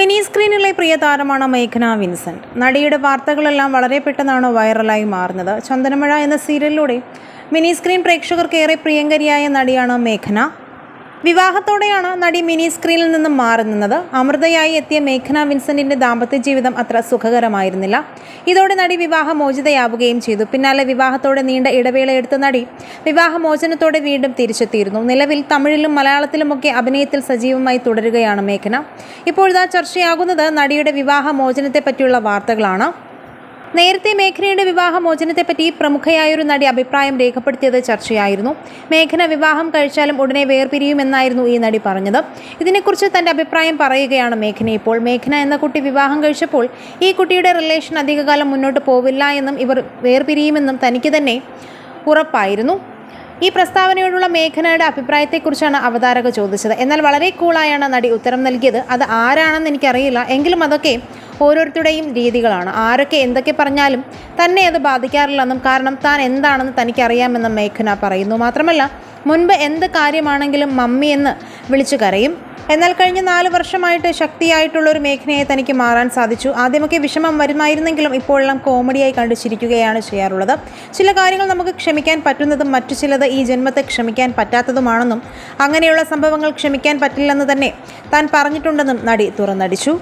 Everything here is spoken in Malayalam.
മിനി സ്ക്രീനിലെ പ്രിയ താരമാണ് മേഘന വിൻസെന്റ്. നടിയുടെ വാർത്തകളെല്ലാം വളരെ പെട്ടെന്നാണ് വൈറലായി മാറുന്നത്. ചന്ദനമഴ എന്ന സീരിയലിലൂടെ മിനി സ്ക്രീൻ പ്രേക്ഷകർക്ക് ഏറെ പ്രിയങ്കരിയായ നടിയാണ് മേഘന. വിവാഹത്തോടെയാണ് നടി മിനി സ്ക്രീനിൽ നിന്നും മാറി നിന്നത്. അമൃതയായി എത്തിയ മേഘന വിൻസെന്റിന്റെ ദാമ്പത്യ ജീവിതം അത്ര സുഖകരമായിരുന്നില്ല. ഇതോടെ നടി വിവാഹമോചിതയാവുകയും ചെയ്തു. പിന്നാലെ വിവാഹത്തോടെ നീണ്ട ഇടവേളയെടുത്ത നടി വിവാഹമോചനത്തോടെ വീണ്ടും തിരിച്ചെത്തിയിരുന്നു. നിലവിൽ തമിഴിലും മലയാളത്തിലുമൊക്കെ അഭിനയത്തിൽ സജീവമായി തുടരുകയാണ് മേഘന. ഇപ്പോഴിതാ ചർച്ചയാകുന്നത് നടിയുടെ വിവാഹമോചനത്തെ പറ്റിയുള്ള വാർത്തകളാണ്. നേരത്തെ മേഘനയുടെ വിവാഹ മോചനത്തെപ്പറ്റി പ്രമുഖയായൊരു നടി അഭിപ്രായം രേഖപ്പെടുത്തിയത് ചർച്ചയായിരുന്നു. മേഘന വിവാഹം കഴിച്ചാലും ഉടനെ വേർപിരിയുമെന്നായിരുന്നു ഈ നടി പറഞ്ഞത്. ഇതിനെക്കുറിച്ച് തന്റെ അഭിപ്രായം പറയുകയാണ് മേഘന ഇപ്പോൾ. മേഘന എന്ന കുട്ടി വിവാഹം കഴിച്ചപ്പോൾ ഈ കുട്ടിയുടെ റിലേഷൻ അധികകാലം മുന്നോട്ട് പോവില്ല എന്നും ഇവർ വേർപിരിയുമെന്നും തനിക്ക് തന്നെ ഉറപ്പായിരുന്നു. ഈ പ്രസ്താവനയോടുള്ള മേഘനയുടെ അഭിപ്രായത്തെക്കുറിച്ചാണ് അവതാരക ചോദിച്ചത്. എന്നാൽ വളരെ കൂളായാണ് നടി ഉത്തരം നൽകിയത്. അത് ആരാണെന്ന് എനിക്കറിയില്ല. എങ്കിലും അതൊക്കെ ഓരോരുത്തരുടെയും രീതികളാണ്. ആരൊക്കെ എന്തൊക്കെ പറഞ്ഞാലും തന്നെ അത് ബാധിക്കാറില്ലെന്നും കാരണം താൻ എന്താണെന്ന് തനിക്കറിയാമെന്നും മേഘന പറയുന്നു. മാത്രമല്ല മുൻപ് എന്ത് കാര്യമാണെങ്കിലും മമ്മി എന്ന് വിളിച്ചു കരയും. എന്നാൽ കഴിഞ്ഞ നാല് വർഷമായിട്ട് ശക്തിയായിട്ടുള്ള ഒരു മേഖലയെ തനിക്ക് മാറാൻ സാധിച്ചു. ആദ്യമൊക്കെ വിഷമം വരുമായിരുന്നെങ്കിലും ഇപ്പോഴെല്ലാം കോമഡിയായി കണ്ടു ചിരിക്കുകയാണ് ചെയ്യാറുള്ളത്. ചില കാര്യങ്ങൾ നമുക്ക് ക്ഷമിക്കാൻ പറ്റുന്നതും മറ്റു ചിലത് ഈ ജന്മത്തെ ക്ഷമിക്കാൻ പറ്റാത്തതുമാണെന്നും അങ്ങനെയുള്ള സംഭവങ്ങൾ ക്ഷമിക്കാൻ പറ്റില്ലെന്ന് തന്നെ താൻ പറഞ്ഞിട്ടുണ്ടെന്നും നടി തുറന്നടിച്ചു.